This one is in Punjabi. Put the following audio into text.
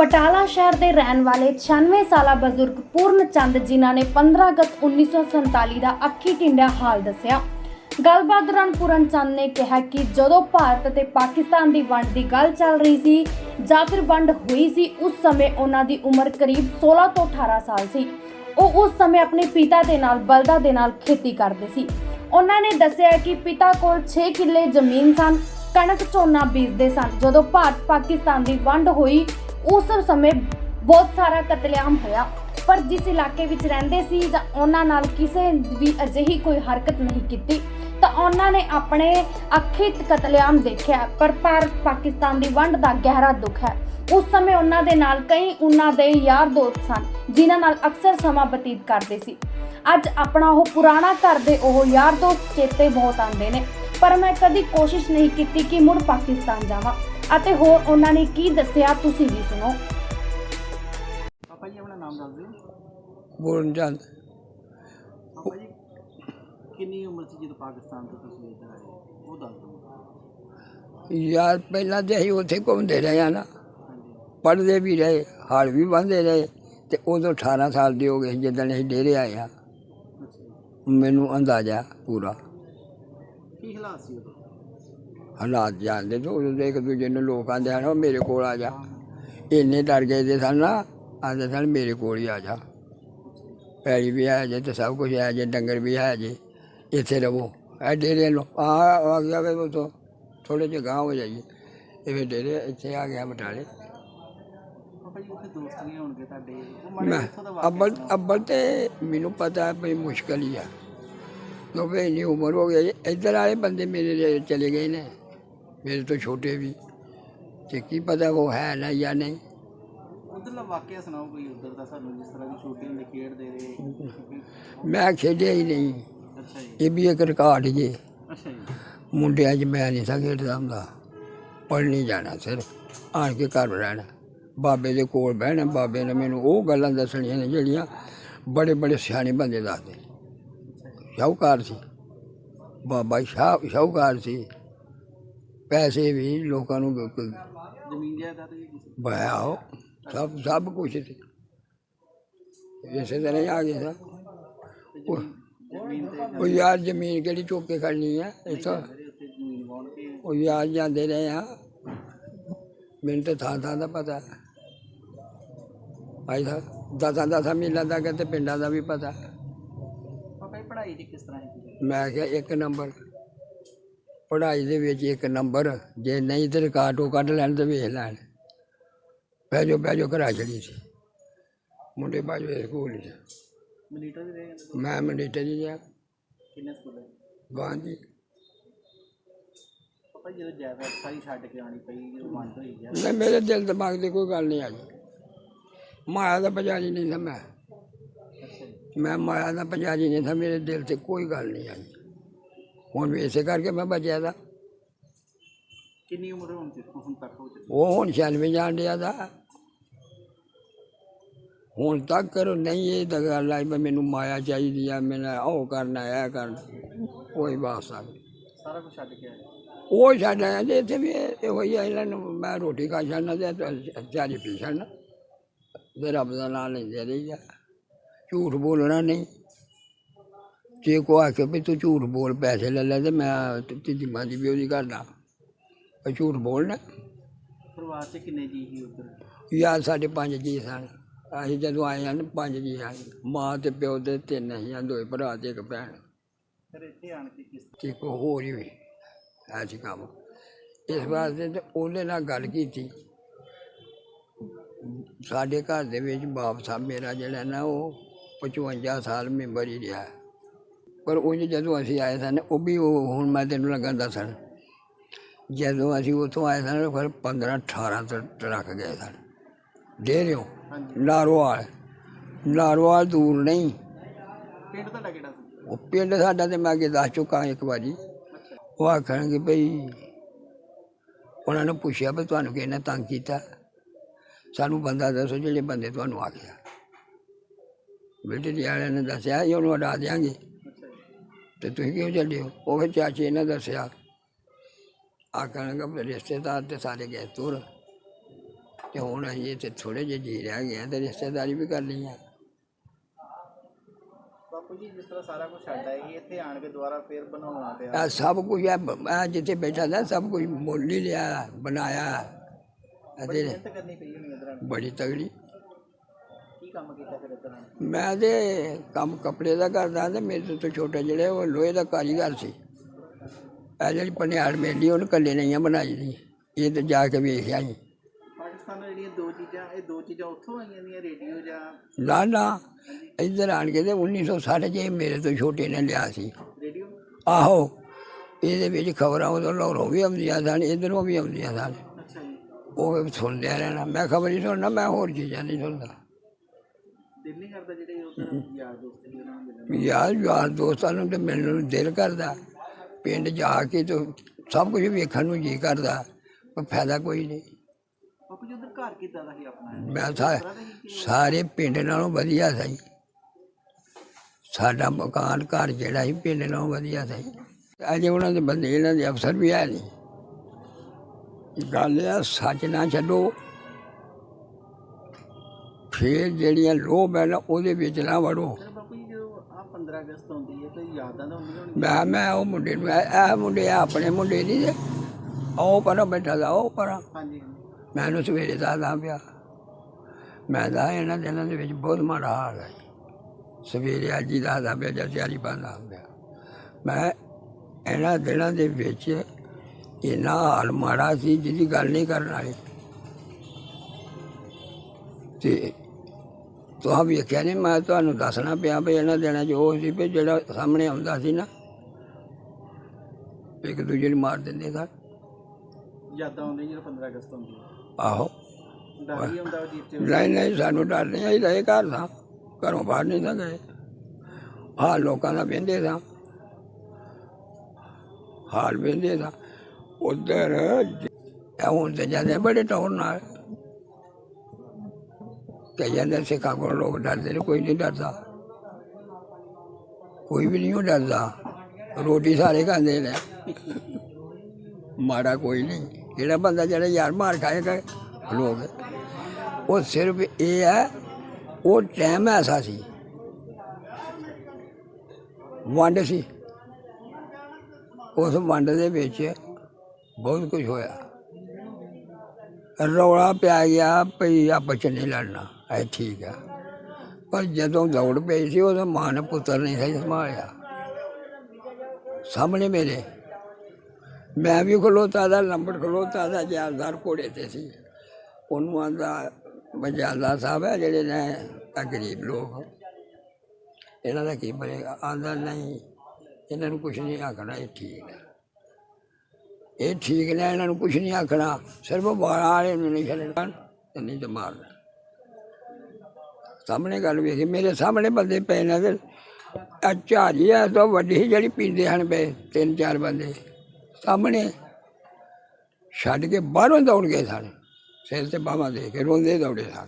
ਬਟਾਲਾ ਸ਼ਹਿਰ ਦੇ ਰਹਿਣ ਵਾਲੇ 96 ਸਾਲਾ ਬਜ਼ੁਰਗ ਪੂਰਨ ਚੰਦ ਜਿਨ੍ਹਾਂ ਨੇ 15 ਅਗਸਤ 1947 ਦਾ ਅੱਖੀ ਟਿੰਡਿਆ ਹਾਲ ਦੱਸਿਆ। ਗੱਲਬਾਤ ਦੌਰਾਨ ਪੂਰਨ ਚੰਦ ਨੇ ਕਿਹਾ ਕਿ ਜਦੋਂ ਭਾਰਤ ਅਤੇ ਪਾਕਿਸਤਾਨ ਦੀ ਵੰਡ ਦੀ ਗੱਲ ਚੱਲ ਰਹੀ ਸੀ ਜਾਂ ਫਿਰ ਵੰਡ ਹੋਈ ਸੀ, ਉਸ ਸਮੇਂ ਉਹਨਾਂ ਦੀ ਉਮਰ ਕਰੀਬ 16 ਤੋਂ 18 ਸਾਲ ਸੀ। ਉਹ ਉਸ ਸਮੇਂ ਆਪਣੇ ਪਿਤਾ ਦੇ ਨਾਲ, ਬਲਦਾਂ ਦੇ ਨਾਲ ਖੇਤੀ ਕਰਦੇ ਸੀ। ਉਹਨਾਂ ਨੇ ਦੱਸਿਆ ਕਿ ਪਿਤਾ ਕੋਲ 6 ਕਿੱਲੇ ਜ਼ਮੀਨ ਸਨ, ਕਣਕ ਝੋਨਾ ਬੀਜਦੇ ਸਨ। ਜਦੋਂ ਭਾਰਤ ਪਾਕਿਸਤਾਨ ਦੀ ਵੰਡ ਹੋਈ ਉਸ ਸਮੇਂ ਬਹੁਤ ਸਾਰਾ ਕਤਲੇਆਮ ਹੋਇਆ। ਪਰ ਜਿਸ ਇਲਾਕੇ ਵਿੱਚ ਰਹਿੰਦੇ ਸੀ ਜਾਂ ਉਹਨਾਂ ਨਾਲ ਕਿਸੇ ਵੀ ਅਜਿਹੀ ਕੋਈ ਹਰਕਤ ਨਹੀਂ ਕੀਤੀ, ਤਾਂ ਉਹਨਾਂ ਨੇ ਆਪਣੇ ਅੱਖੀ ਕਤਲੇਆਮ ਦੇਖਿਆ। ਪਰ ਭਾਰਤ ਪਾਕਿਸਤਾਨ ਦੀ ਵੰਡ ਦਾ ਗਹਿਰਾ ਦੁੱਖ ਹੈ। ਉਸ ਸਮੇਂ ਉਹਨਾਂ ਦੇ ਨਾਲ ਕਈ ਉਹਨਾਂ ਦੇ ਯਾਰ ਦੋਸਤ ਸਨ, ਜਿਨ੍ਹਾਂ ਨਾਲ ਅਕਸਰ ਸਮਾਂ ਬਤੀਤ ਕਰਦੇ ਸੀ। ਅੱਜ ਆਪਣਾ ਉਹ ਪੁਰਾਣਾ ਘਰ ਦੇ ਉਹ ਯਾਰ ਦੋਸਤ ਚੇਤੇ ਬਹੁਤ ਆਉਂਦੇ ਨੇ। ਪਰ ਮੈਂ ਕਦੀ ਕੋਸ਼ਿਸ਼ ਨਹੀਂ ਕੀਤੀ ਕਿ ਮੁੜ ਪਾਕਿਸਤਾਨ ਜਾਵਾਂ। ਅਤੇ ਹੋਰ ਉਹਨਾਂ ਨੇ ਕੀ ਦੱਸਿਆ ਤੁਸੀਂ ਵੀ ਸੁਣੋ। ਪਾਪਾ ਜੀ ਆਪਣਾ ਨਾਮ ਦੱਸ ਦਿਓ। ਪੂਰਨ ਚੰਦ ਪਾਪਾ ਜੀ ਕਿੰਨੀ ਉਮਰ ਸੀ ਜਦੋਂ ਪਾਕਿਸਤਾਨ ਤੋਂ ਤੁਸੀਂ ਇੱਧਰ ਆਏ? ਉਹ ਦੱਸ ਦਿਓ। ਯਾਰ ਪਹਿਲਾਂ ਤੇ ਅਸੀਂ ਉੱਥੇ ਘੁੰਮਦੇ ਰਹੇ ਆ ਨਾ। ਹਾਂਜੀ। ਪੜ੍ਹਦੇ ਵੀ ਰਹੇ ਹਲ ਵੀ ਬੰਦੇ ਰਹੇ। ਤੇ ਉਦੋਂ 18 ਸਾਲ ਦੇ ਹੋ ਗਏ ਸੀ ਜਦੋਂ ਅਸੀਂ ਡੇਰੇ ਆਏ ਆ। ਅੱਛਾ ਜੀ। ਮੈਨੂੰ ਅੰਦਾਜ਼ਾ ਪੂਰਾ। ਕੀ ਹਾਲਾਤ ਸੀ ਉਦੋਂ? ਹਾਲਾਤ ਜਾਣਦੇ ਤੋਂ ਉਦੋਂ ਇੱਕ ਦੂਜੇ ਨੂੰ ਲੋਕ ਆਂਦੇ ਹਨ ਉਹ ਮੇਰੇ ਕੋਲ ਆ ਜਾ। ਇੰਨੇ ਡਰ ਗਏ ਦੇ ਸਨ ਨਾ ਆਂਦੇ ਸਨ ਮੇਰੇ ਕੋਲ ਹੀ ਆ ਜਾ। ਪੈਲੀ ਵੀ ਹੈ ਜੇ ਤੇ ਸਭ ਕੁਝ ਹੈ ਜੇ ਡੰਗਰ ਵੀ ਹੈ ਜੇ ਇੱਥੇ ਰਵੋ। ਇਹ ਡੇਰੇ ਨੂੰ ਆ ਆ ਗਿਆ ਵੇ ਤੋਂ ਥੋੜੇ ਜਿਹੇ ਗਾਂਹ ਹੋ ਜਾਈਏ। ਇਹ ਵੀ ਡੇਰੇ ਇੱਥੇ ਆ ਗਿਆ ਬਟਾਲੇ। ਦਾ ਅੱਬਲ। ਅੱਬਲ ਤੇ ਮੈਨੂੰ ਪਤਾ ਹੈ ਵੀ ਮੁਸ਼ਕਲ ਹੀ ਆ। ਕਿਉਂਕਿ ਇੰਨੀ ਉਮਰ ਹੋ ਗਈ। ਇੱਧਰ ਵਾਲੇ ਬੰਦੇ ਮੇਰੇ ਚਲੇ ਗਏ ਨੇ। ਮੇਰੇ ਤੋਂ ਛੋਟੇ ਵੀ। ਤੇ ਕੀ ਪਤਾ ਉਹ ਹੈ ਨਾ ਜਾਂ ਨਹੀਂ। ਉੱਧਰਲਾ ਵਾਕਿਆ ਸੁਣਾਓ ਕੋਈ ਉੱਧਰ ਦਾ ਸਾਨੂੰ ਜਿਸ ਤਰ੍ਹਾਂ ਦੀ ਛੋਟੇ ਹੁੰਦੇ ਖੇਡਦੇ ਰਹੇ। ਮੈਂ ਖੇਡਿਆ ਹੀ ਨਹੀਂ। ਅੱਛਾ ਜੀ। ਇਹ ਵੀ ਇੱਕ ਰਿਕਾਰਡ ਜੇ। ਅੱਛਾ ਜੀ। ਮੁੰਡਿਆਂ 'ਚ ਮੈਂ ਨਹੀਂ ਸਾਂ ਖੇਡਦਾ ਹੁੰਦਾ। ਪੜ੍ਹਨੀ ਜਾਣਾ ਸਿਰਫ। ਆਣ ਕੇ ਘਰ ਰਹਿਣਾ। ਬਾਬੇ ਦੇ ਕੋਲ ਬਹਿਣਾ। ਬਾਬੇ ਨੇ ਮੈਨੂੰ ਉਹ ਗੱਲਾਂ ਦੱਸਣੀਆਂ ਨੇ ਜਿਹੜੀਆਂ ਬੜੇ ਬੜੇ ਸਿਆਣੇ ਬੰਦੇ ਦੱਸਦੇ। ਸ਼ਾਹੂਕਾਰ ਸੀ। ਬਾਬਾ ਸ਼ਾਹ ਸ਼ਾਹੂਕਾਰ ਸੀ। ਪੈਸੇ ਵੀ ਲੋਕਾਂ ਨੂੰ ਜ਼ਮੀਨ ਜਾਇਦਾਦ ਵੀ ਸਭ ਸਭ ਕੁਝ ਸੀ ਇਸੇ ਤਰ੍ਹਾਂ ਹੀ ਆ ਗਿਆ ਸਾ ਉਹ ਯਾਰ ਜ਼ਮੀਨ ਕਿਹੜੀ ਚੁੱਕ ਕੇ ਖੜਨੀ ਹੈ ਇੱਥੋਂ। ਉਹ ਯਾਰ ਜਾਂਦੇ ਰਹੇ ਆ। ਮੈਨੂੰ ਤਾਂ ਥਾਂ ਥਾਂ ਦਾ ਪਤਾ। ਭਾਈ ਸਾਹਿਬ ਦਸਾਂ ਦਸਾਂ ਮੀਲਾਂ ਦਾ ਤੇ ਪਿੰਡਾਂ ਦਾ ਵੀ ਪਤਾ। ਪੜ੍ਹਾਈ ਦੀ ਕਿਸ ਤਰ੍ਹਾਂ ਮੈਂ ਕਿਹਾ ਇੱਕ ਨੰਬਰ। ਪੜ੍ਹਾਈ ਦੇ ਵਿੱਚ ਇੱਕ ਨੰਬਰ ਜੇ ਨਹੀਂ ਤੇ ਰਿਕਾਰਡ ਕੱਢ ਲੈਣ ਤੇ ਵੇਖ ਲੈਣ। ਬਹਿ ਜਾਓ ਬਹਿ ਜਾਓ ਘਰਾਂ ਚੜੀ ਸੀ। ਮੁੰਡੇ ਬਾਜੋ ਸਕੂਲ ਚ। ਮੈਂ ਮੰਡੀਟਰ ਜੀ ਆ ਕਿੰਨੇ ਸਕੂਲ ਗਾਂਧੀ ਪਾਪਾ ਜੀ ਜਦੋਂ ਜਾਇਦਾਦ ਸਾਰੀ ਛੱਡ ਕੇ ਆਣੀ ਪਈ ਜਦੋਂ ਵੰਡ ਹੋਈ ਗਿਆ। ਨਹੀਂ ਮੇਰੇ ਦਿਲ ਦਿਮਾਗ ਦੀ ਕੋਈ ਗੱਲ ਨਹੀਂ ਆਈ ਮਾਇਆ ਦਾ ਪੁਜਾਰੀ ਨਹੀਂ ਸੀ ਮੈਂ। ਜੀ। ਮਾਇਆ ਦਾ ਪੁਜਾਰੀ ਨਹੀਂ ਸੀ ਮੇਰੇ ਦਿਲ ਤੇ ਕੋਈ ਗੱਲ ਨਹੀਂ ਆਈ ਹੁਣ ਵੀ ਇਸੇ ਕਰਕੇ ਮੈਂ ਬਚਿਆ ਦਾ। ਕਿੰਨੀ ਉਮਰ ਹੋਣ ਤੇ ਹੁਣ ਤੱਕ ਹੋ ਚੁੱਕੀ? ਉਹ ਹੁਣ 96 ਜਾਣ ਡਿਆ ਦਾ। ਹੁਣ ਤੱਕ ਕਰੋ ਨਹੀਂ ਇਹ ਤਾਂ ਗੱਲ ਆਈ ਮੈਨੂੰ ਮਾਇਆ ਚਾਹੀਦੀ ਆ ਮੈਨਾਂ ਉਹ ਕਰਨਾ ਇਹ ਕਰਨਾ ਕੋਈ ਵਾਸਤਾ ਨਹੀਂ। ਸਾਰਾ ਕੁਝ ਛੱਡ ਕੇ ਉਹ ਛੱਡ ਆਇਆ ਤੇ ਇੱਥੇ ਵੀ ਇਹ ਇਹੋ ਹੀ ਆ ਇਹਨਾਂ ਨੂੰ ਮੈਂ ਰੋਟੀ ਖਾ ਛੱਡਣਾ ਤੇ ਚਾਰੀ ਪੀ ਛੱਡਣਾ। ਤੇ ਰੱਬ ਦਾ ਨਾਮ ਲੈਂਦੇ ਰਹੀ ਆ ਝੂਠ ਬੋਲਣਾ ਨਹੀਂ। ਜੇ ਕੋ ਆਖੇ ਵੀ ਤੂੰ ਝੂਠ ਬੋਲ ਪੈਸੇ ਲੈ ਲੈ ਤੇ ਮੈਂ ਤੀਜੀ ਮਾਂ ਦੀ ਵੀ ਉਹਦੀ ਕਰਦਾ ਪਰ ਝੂਠ ਬੋਲਣਾ ਪਰਿਵਾਰ 'ਚ ਕਿੰਨੇ ਜੀ ਸੀ ਉੱਧਰ? ਯਾਰ ਸਾਡੇ ਪੰਜ ਜੀ ਸਨ। ਅਸੀਂ ਜਦੋਂ ਆਏ ਹਨ ਪੰਜ ਜੀ ਹਨ ਮਾਂ ਤੇ ਪਿਓ ਦੇ ਤਿੰਨ ਅਸੀਂ ਹਾਂ ਦੋਏ ਭਰਾ ਤੇ ਇੱਕ ਭੈਣ। ਫਿਰ ਇੱਥੇ ਆਣ ਕੇ ਕਿਸ ਤੇ ਕੋ ਹੋਰ ਹੀ ਵੀ ਐਸੀ ਕੰਮ। ਇਸ ਵਾਸਤੇ ਤੇ ਉਹਨੇ ਨਾਲ ਗੱਲ ਕੀਤੀ। ਸਾਡੇ ਘਰ ਦੇ ਵਿੱਚ ਬਾਪ ਸਾਹਿਬ ਮੇਰਾ ਜਿਹੜਾ ਨਾ ਉਹ 55 ਸਾਲ ਮੈਂਬਰ ਹੀ ਰਿਹਾ। ਪਰ ਉਹ ਜਦੋਂ ਅਸੀਂ ਆਏ ਸਨ ਉਹ ਵੀ ਉਹ ਹੁਣ ਮੈਂ ਤੈਨੂੰ ਲੱਗਣ ਦੱਸਣ ਜਦੋਂ ਅਸੀਂ ਉੱਥੋਂ ਆਏ ਸਨ ਫਿਰ 15 18 ਟ- ਟਰੱਕ ਗਏ ਸਨ। ਡੇਰਿਓ ਹਾਂਜੀ। ਨਾਰੋਵਾਲ ਨਾਰੋਵਾਲ ਦੂਰ ਨਹੀਂ। ਪਿੰਡ ਤੁਹਾਡਾ ਕਿਹੜਾ ਸੀ? ਉਹ ਪਿੰਡ ਸਾਡਾ ਤੇ ਮੈਂ ਅੱਗੇ ਦੱਸ ਚੁੱਕਾ ਇੱਕ ਵਾਰੀ। ਉਹ ਆਖਣਗੇ ਭਈ ਉਹਨਾਂ ਨੂੰ ਪੁੱਛਿਆ ਵੀ ਤੁਹਾਨੂੰ ਕਿਹਨੇ ਤੰਗ ਕੀਤਾ? ਸਾਨੂੰ ਬੰਦਾ ਦੱਸੋ ਜਿਹੜੇ ਬੰਦੇ ਤੁਹਾਨੂੰ ਆਖਿਆ। ਬੇਟੇ ਜੀ ਵਾਲਿਆਂ ਨੇ ਦੱਸਿਆ ਜੀ ਉਹਨੂੰ ਹਟਾ ਦਿਆਂਗੇ। ਤੇ ਤੁਸੀਂ ਕਿਉਂ ਚੱਲੇ ਹੋ ਉਹ ਫਿਰ ਚਾਚੇ ਨੇ ਦੱਸਿਆ ਆਖਣਗੇ ਵੀ ਰਿਸ਼ਤੇਦਾਰ ਤੇ ਸਾਰੇ ਗਏ ਤੁਰ ਤੇ ਹੁਣ ਅਸੀਂ ਇੱਥੇ ਥੋੜੇ ਜਿਹੇ ਜੀ ਰਹਿ ਗਏ ਆ ਤੇ ਰਿਸ਼ਤੇਦਾਰੀ ਵੀ ਕਰ ਲਈ ਆ ਬਾਪੂ ਜੀ ਜਿਸ ਤਰ੍ਹਾਂ ਸਾਰਾ ਕੁਝ ਛੱਡ ਆਏ ਇੱਥੇ ਆਣ ਕੇ ਦੁਬਾਰਾ ਫੇਰ ਬਣਾਉਣਾ ਪਿਆ ਇਹ ਸਭ ਕੁਝ ਹੈ ਮੈਂ ਜਿੱਥੇ ਬੈਠਾ ਸੀ ਸਭ ਕੁਝ ਮੁੱਲ ਹੀ ਲਿਆ ਬਣਾਇਆ ਅਤੇ ਮਿਹਨਤ ਕਰਨੀ ਪਈ ਹੋਣੀ ਇਧਰ ਬੜੀ ਤਗੜੀ ਕੀ ਕੰਮ ਕੀਤਾ ਫਿਰ? ਮੈਂ ਤੇ ਕੰਮ ਕੱਪੜੇ ਦਾ ਕਰਦਾ ਤੇ ਮੇਰੇ ਤੋਂ ਛੋਟੇ ਜਿਹੜੇ ਉਹ ਲੋਹੇ ਦਾ ਕਾਰੀਗਰ ਸੀ। ਇਹ ਜਿਹੜੀ ਪਨਿਆੜ ਮੇਲੀ ਉਹਨੂੰ ਕੱਲੇ ਨਹੀਂ ਆ ਬਣਾਈ ਦੀ। ਇਹ ਤੇ ਜਾ ਕੇ ਵੇਖਿਆ ਸੀ। ਪਾਕਿਸਤਾਨ ਨਾਲ ਜਿਹੜੀਆਂ ਦੋ ਚੀਜ਼ਾਂ ਇਹ ਦੋ ਚੀਜ਼ਾਂ ਉੱਥੋਂ ਆਈਆਂ ਦੀਆਂ ਰੇਡੀਓ ਜਾਂ? ਨਾ ਨਾ ਇੱਧਰ ਆਣ ਕੇ ਤੇ 1960 ਚ ਇਹ ਮੇਰੇ ਤੋਂ ਛੋਟੇ ਨੇ ਲਿਆ ਸੀ। ਰੇਡੀਓ? ਆਹੋ ਇਹਦੇ ਵਿੱਚ ਖਬਰਾਂ ਉਦੋਂ ਲਾਹੌਰੋਂ ਵੀ ਆਉਂਦੀਆਂ ਸਨ ਇੱਧਰੋਂ ਵੀ ਆਉਂਦੀਆਂ ਸਨ। ਅੱਛਾ ਜੀ। ਉਹ ਸੁਣਦਿਆ ਰਹਿਣਾ ਮੈਂ ਖਬਰ ਨਹੀਂ ਸੁਣਨਾ ਮੈਂ ਹੋਰ ਚੀਜ਼ਾਂ ਨਹੀਂ ਸੁਣਦਾ। ਦਿਲ ਨਹੀਂ ਕਰਦਾ ਜਿਹੜੇ ਉਧਰ ਯਾਰ ਦੋਸਤ ਨੇ ਉਹਨਾਂ ਨੂੰ ਮਿਲਣ ਯਾਰ ਯਾਰ ਦੋਸਤਾਂ ਨੂੰ ਤੇ ਮਿਲਣ ਨੂੰ ਦਿਲ ਕਰਦਾ। ਪਿੰਡ ਜਾ ਕੇ ਤੇ ਸਭ ਕੁਝ ਵੇਖਣ ਨੂੰ ਜੀ ਕਰਦਾ ਪਰ ਫਾਇਦਾ ਕੋਈ ਨਹੀਂ। ਬਾਪੂ ਜੀ ਉਧਰ ਘਰ ਕਿੱਦਾਂ ਦਾ ਸੀ ਆਪਣਾ? ਮੈਂ ਸਾ ਸਾਰੇ ਪਿੰਡ ਨਾਲੋਂ ਵਧੀਆ ਸੀ। ਸਾਡਾ ਮਕਾਨ ਘਰ ਜਿਹੜਾ ਸੀ ਪਿੰਡ ਨਾਲੋਂ ਵਧੀਆ ਸੀ। ਅਜੇ ਉਹਨਾਂ ਦੇ ਬੰਦੇ ਇਹਨਾਂ ਦੇ ਅਫਸਰ ਵੀ ਹੈ ਨਹੀਂ ਗੱਲ ਆ ਸੱਚ ਨਾ ਛੱਡੋ। ਫੇਰ ਜਿਹੜੀਆਂ ਲੋਭ ਹੈ ਨਾ ਉਹਦੇ ਵਿੱਚ ਨਾ ਵੜੋ। ਬਾਪੂ ਜੀ ਜਦੋਂ ਆ 15 ਅਗਸਤ ਆਉਂਦੀ ਹੈ ਤਾਂ ਯਾਦਾਂ ਤਾਂ ਹੁੰਦੀਆਂ ਹੋਣਗੀਆਂ ਮੈਂ ਮੈਂ ਉਹ ਮੁੰਡੇ ਨੂੰ ਇਹ ਇਹ ਮੁੰਡੇ ਆ ਆਪਣੇ ਮੁੰਡੇ ਨਹੀਂ ਜੇ ਉਹ ਪਰਾਂ ਬੈਠਾ ਦਾ ਉਹ ਪਰਾਂ। ਹਾਂਜੀ ਮੈਂ ਉਹਨੂੰ ਸਵੇਰੇ ਦੱਸਦਾ ਪਿਆ। ਮੈਂ ਦਾ ਇਹਨਾਂ ਦਿਨਾਂ ਦੇ ਵਿੱਚ ਬਹੁਤ ਮਾੜਾ ਹਾਲ ਹੈ। ਸਵੇਰੇ ਅੱਜ ਹੀ ਦੱਸਦਾ ਪਿਆ ਜਦ ਤਿਆਰੀ ਪਾਉਂਦਾ ਪਿਆ ਮੈਂ ਇਹਨਾਂ ਦਿਨਾਂ ਦੇ ਵਿੱਚ ਇੰਨਾ ਹਾਲ ਮਾੜਾ ਸੀ ਜਿਹਦੀ ਗੱਲ ਨਹੀਂ ਕਰਨ ਵਾਲੀ। ਤੇ ਤੁਹਾਂ ਵੇਖਿਆ ਨਹੀਂ ਮੈਂ ਤੁਹਾਨੂੰ ਦੱਸਣਾ ਪਿਆ ਵੀ ਇਹਨਾਂ 'ਚ ਉਹ ਸੀ ਵੀ ਜਿਹੜਾ ਸਾਹਮਣੇ ਆਉਂਦਾ ਸੀ ਨਾ ਇੱਕ ਦੂਜੇ ਨੂੰ ਮਾਰ ਦਿੰਦੇ ਸਨ। ਯਾਦਾਂ ਆਉਂਦੀਆਂ ਜਦੋਂ 15 ਅਗਸਤ ਆਹੋ। ਡਰ ਹੁੰਦਾ ਜੀਤ ਚ ਨਹੀਂ ਨਹੀਂ ਸਾਨੂੰ ਡਰ ਨਹੀਂ ਅਸੀਂ ਰਹੇ ਘਰ ਸਾਂ। ਘਰੋਂ ਬਾਹਰ ਨਹੀਂ ਤਾਂ ਗਏ। ਹਾਲ ਲੋਕਾਂ ਦਾ ਵਹਿੰਦੇ ਸਾਂ। ਹਾਲ ਵਹਿੰਦੇ ਸਾਂ। ਉਧਰ ਹੁਣ ਤੇ ਜਾਂਦੇ ਬੜੇ ਟੌਰ ਨਾਲ। ਤੇ ਜਾਂਦੇ, ਸਿੱਖਾਂ ਕੋਲ ਲੋਕ ਡਰਦੇ ਨੇ, ਕੋਈ ਨਹੀਂ ਡਰਦਾ। ਕੋਈ ਵੀ ਨਹੀਂ ਓ ਡਰਦਾ। ਰੋਟੀ ਸਾਰੇ ਖਾਂਦੇ ਨੇ। ਮਾੜਾ ਕੋਈ ਨਹੀਂ। ਜਿਹੜਾ ਬੰਦਾ ਜਿਹੜਾ ਯਾਰ ਮਾਰ ਖਾਏਗਾ ਲੋਕ। ਉਹ ਸਿਰਫ ਇਹ ਹੈ, ਉਹ ਟਾਈਮ ਐਸਾ ਸੀ। ਵੰਡ ਸੀ। ਉਸ ਵੰਡ ਦੇ ਵਿੱਚ ਬਹੁਤ ਕੁਝ ਹੋਇਆ। ਰੌਲਾ ਪਿਆ ਗਿਆ, ਭਈ ਆਪਸ ਚ ਨਹੀਂ ਲੜਨਾ। ਇਹ ਠੀਕ ਆ। ਪਰ ਜਦੋਂ ਦੌੜ ਪਈ ਸੀ ਉਦੋਂ ਮਾਂ ਨੇ ਪੁੱਤਰ ਨਹੀਂ ਸੀ ਸੰਭਾਲਿਆ। ਸਾਹਮਣੇ ਮੇਰੇ। ਮੈਂ ਵੀ ਖਲੋਤਾ ਦਾ, ਲੰਬੜ ਖਲੋਤਾ ਦਾ, ਜਾਲਦਾਰ ਘੋੜੇ ਤੇ ਸੀ। ਉਹਨੂੰ ਆਂਦਾ ਬਜਾਲਾ ਸਾਹਿਬ ਹੈ ਜਿਹੜੇ ਨੇ ਆਹ ਗਰੀਬ ਲੋਕ ਇਹਨਾਂ ਦਾ ਕੀ ਬਣੇਗਾ? ਆਂਦਾ, ਨਹੀਂ, ਇਹਨਾਂ ਨੂੰ ਕੁਝ ਨਹੀਂ ਆਖਣਾ, ਇਹ ਠੀਕ ਨੇ ਇਹ ਠੀਕ ਨੇ, ਇਹਨਾਂ ਨੂੰ ਕੁਝ ਨਹੀਂ ਆਖਣਾ। ਸਿਰਫ ਬਾਲਾਂ ਵਾਲੇ ਨੂੰ ਨਹੀਂ ਛੱਡਣਾ, ਤੇ ਨਹੀਂ ਤੇ ਮਾਰਨਾ। ਸਾਹਮਣੇ ਗੱਲ ਵੇਖੀ ਮੇਰੇ ਸਾਹਮਣੇ ਬੰਦੇ ਪਏ ਨੇ ਤੇ ਆ ਝਾਰੀ ਆ, ਤੋਂ ਵੱਡੀ ਸੀ ਜਿਹੜੀ ਪੀਂਦੇ ਹਨ ਪਏ, ਤਿੰਨ ਚਾਰ ਬੰਦੇ। ਸਾਹਮਣੇ ਛੱਡ ਕੇ ਬਾਹਰੋਂ ਦੌੜ ਗਏ ਸਨ ਸਿਰ ਤੇ ਬਾਹਾਂ ਦੇ ਕੇ ਰੋਂਦੇ ਦੌੜੇ ਸਨ